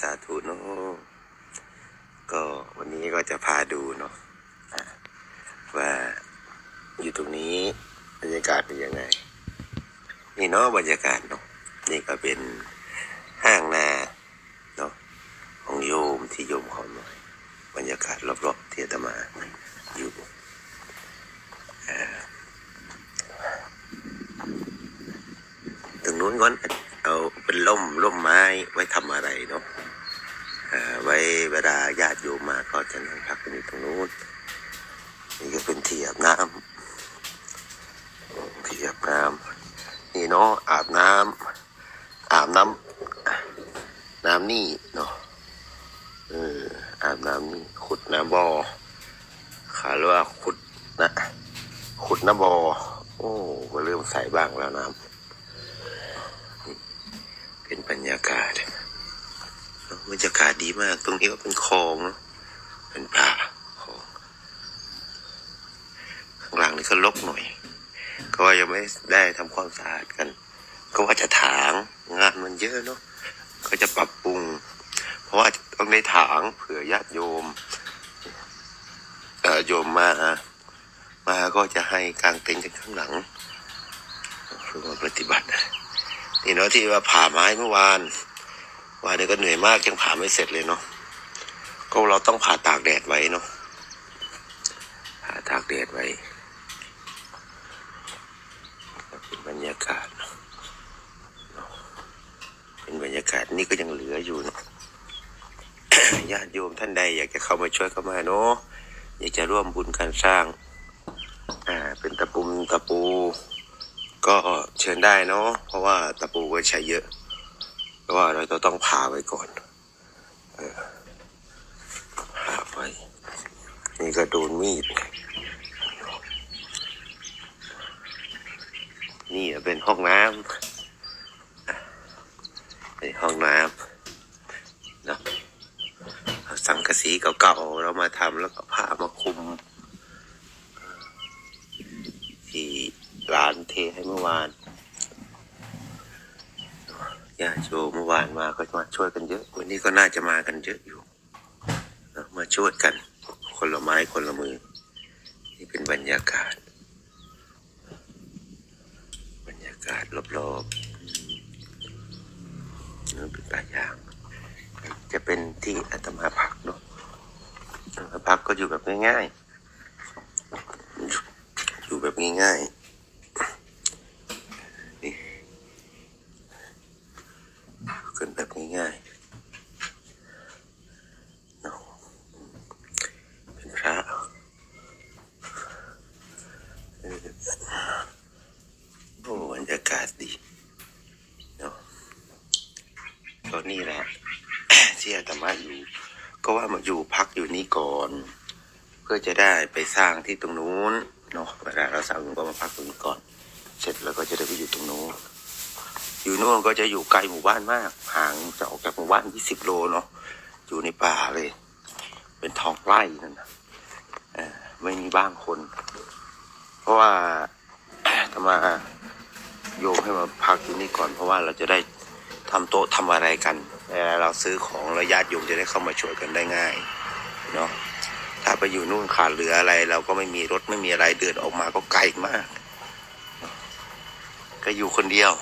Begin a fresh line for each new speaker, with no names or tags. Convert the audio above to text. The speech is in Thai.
สาธุเนาะก็วันนี้ก็จะพาดูเนาะว่าอยู่ตรงนี้บรรยากาศเป็นยังไง นี่เนาะบรรยากาศเนาะนี่ก็เป็นห้างนาเนาะของโยมที่โยมเขาหน่อยบรรยากาศรอบๆเที่อาตมาอยู่ตรงนู้นก่อนเอาเป็นล่มล่มไม้ไว้ทำอะไรเนาะ ไว้เวลาญาติโยมมาก็จะนั่งพักกันอยู่ตรงนู้นนี่ก็เป็นที่อาบน้ำที่อาบน้ำนี่เนาะอาบน้ำอาบน้ำน้ำนี่เนาะเอออาบน้ำนี่ขุดน้ำบ่อขาเรียกว่าขุดนะขุดน้ำบ่อโอ้ก็เริ่มใสบ้างแล้วน้ำ เป็นบรรยากาศ บรรยากาศดีมาก ตรงนี้ก็เป็นคลองเนอะเป็นป่าคลองข้างหลังนี่ก็รกหน่อย ก็ว่ายังไม่ได้ทำความสะอาดกัน ก็ว่าจะถางงานมันเยอะเนาะก็จะปรับปรุง เพราะว่าต้องได้ถางเผื่อญาติโยมเอ่อโยมมา มาก็จะให้กางเต็นท์กันข้างหลังเพื่อมาปฏิบัตินี่เนาะที่ว่าผ่าไม้เมื่อวาน วานนี้ก็เหนื่อยมากยังผ่าไม่เสร็จเลยเนาะก็เราต้องผ่าตากแดดไว้เนาะผ่าตากแดดไว้เป็นบรรยากาศเนาะเป็นบรรยากาศนี่ก็ยังเหลืออยู่เนาะญาติโยมท่านใดอยากจะเข้ามาช่วยเข้ามาเนาะอยากจะร่วมบุญการสร้างอ่าเป็นตะปุมตะปู ก็เชิญได้เนาะเพราะว่าตะปูก็ใช้เยอะ ว่าเราจะต้องผ่าไว้ก่อนเออผ่าไว้นี่ก็โดนมีด นี่เป็นห้องน้ำเป็นห้องน้ำนะเอาสังกะสีเก่าๆเรามาทำแล้วก็ผ้ามาคุม ที่ร้านเทให้เมื่อวาน ญาติโยมเมื่อวานมาก็มาช่วยกันเยอะ วันนี้ก็น่าจะมากันเยอะอยู่มาช่วยกัน คนละไม้คนละมือ นี่เป็นบรรยากาศ บรรยากาศรอบๆนี่เป็นป่ายาง จะเป็นที่อาตมาพักเนาะอาตมาพักก็อยู่แบบง่ายๆ อยู่แบบง่ายๆนี่ขึ้นแบบง่ายๆเนาะเป็นพระเออโอ้บรรยากาศดีเนาะ ก็นี่แหละที่อาตมาอยู่ ก็ว่ามาอยู่พักอยู่นี่ก่อน เพื่อจะได้ไปสร้างที่ตรงนู้นเนาะเวลาเราสร้างก็มาพักตรงนี้ก่อน เสร็จแล้วก็จะได้ไปอยู่ตรงนู้นอยู่โน่นก็จะอยู่ไกลหมู่บ้านมาก ห่างจะออกจากหมู่บ้านยี่สิบโลเนาะอยู่ในป่าเลย เป็นท้องไร่นั่นนะไม่มีบ้านคน เพราะว่าทำมาโยมให้มาพักที่นี่ก่อนเพราะว่าเราจะได้ ทำโต๊ะทำอะไรกันเวลาเราซื้อของแล้วญาติโยมจะได้เข้ามาช่วยกันได้ง่ายเนาะถ้าไปอยู่นู่นขาดเหลืออะไร เราก็ไม่มีรถไม่มีอะไรเดินออกมาก็ไกลมาก ก็อยู่คนเดียว